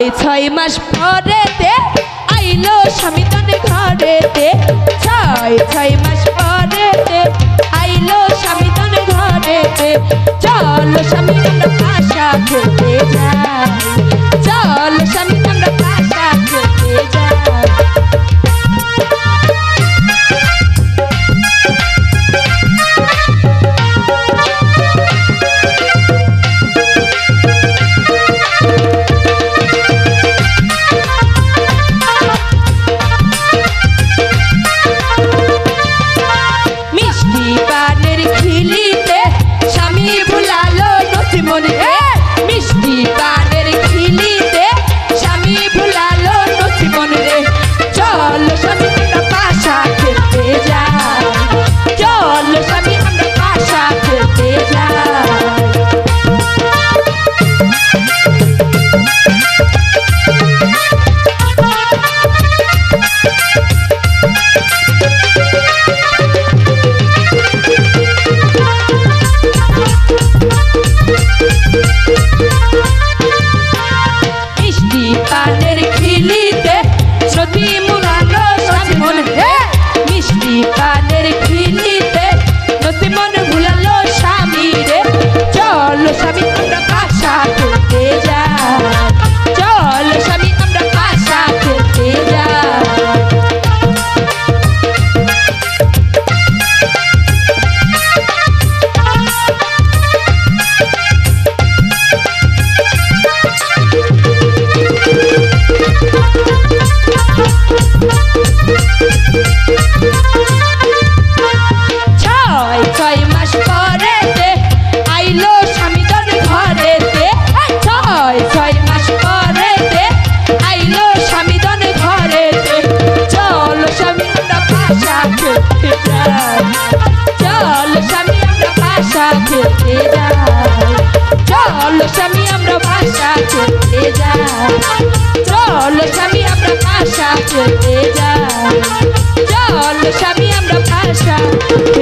এই ছয় মাস পরেতে আইলো স্বামী তনে ঘরেতে। ছয় ছয় মাস পরেতে আইলো স্বামী তনে ঘরেতে। চলো স্বামী, আমরা পাশা খেতে যাই। চলো স্বামী মিষ্টি পানের চল স্বামী, আমরা পাশা খেতে যাই। চল স্বামী, আমরা পাশা খেতে যাই। চল স্বামী, আমরা পাশা খেতে যাই। চল স্বামী, আমরা খেতে